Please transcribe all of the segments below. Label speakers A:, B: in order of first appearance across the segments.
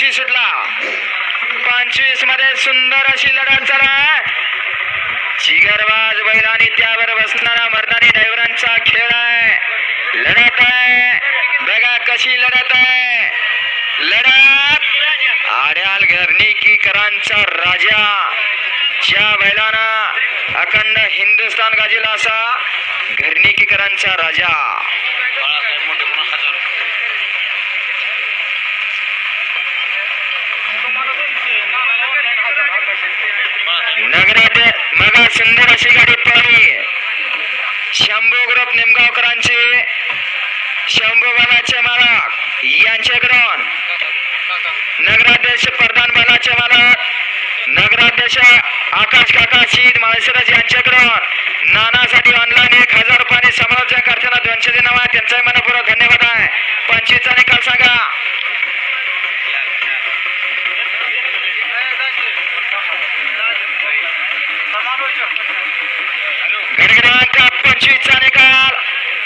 A: पंचवीस सुटला. पंचवीसमध्ये सुंदर अशी लढत झाला. जिगरबाज बैल त्यावर बसणारा मर्दानी ड्रायव्हरांचा खेळ आहे. लढत आहे. बघा कशी लढत आहे. लढत आड्याल घरणीकीकरांचा राजा. ज्या बैलानं अखंड हिंदुस्थान गाजीला असा घरणीकीकरांचा राजा
B: बाळासाहेब मोठे पुन्हा हजार
A: नगरात मगा सुंदर अशी गाडी पाणी शंभू ग्रुप निमगावकरांची शंभू बालाचे मालक यांच्याकडून नगराध्यक्ष प्रधान बालाचे मालक नगराध्यक्ष आकाश काका शीत माळशिरस यांच्याकडून नानासाठी ऑनलाईन एक हजार रुपयाने समालोचन करताना दोनशे दिन आहे त्यांचा मनपूर्वक धन्यवाद आहे. पंचवीसचा निकाल सांगा. पंचवीसचा निकाल.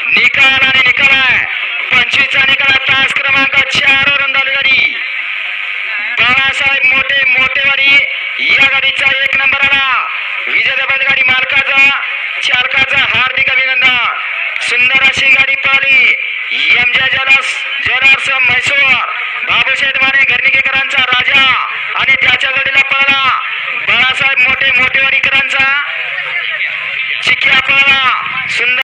A: निकाल आणि निकाल आहे. पंचवीसचा निकाल तास क्रमांक चार वर झाली गाडी बाळासाहेब मोठे मोठेवाडी या गाडीचा एक नंबर आला. विजय बैलगाडी मालकाचा चालकाचा हार्दिक अभिनंदन. सुंदर अशी गाडी पळाली. एमजे जलास जलास म्हैसूर बाबूशेठ माने घरणीकेकरांचा राजा. आणि त्याच्या गाडीला बाळासाहेब मोठे मोठेवाडीकरांचा चिक्या आपल्याला सुंदर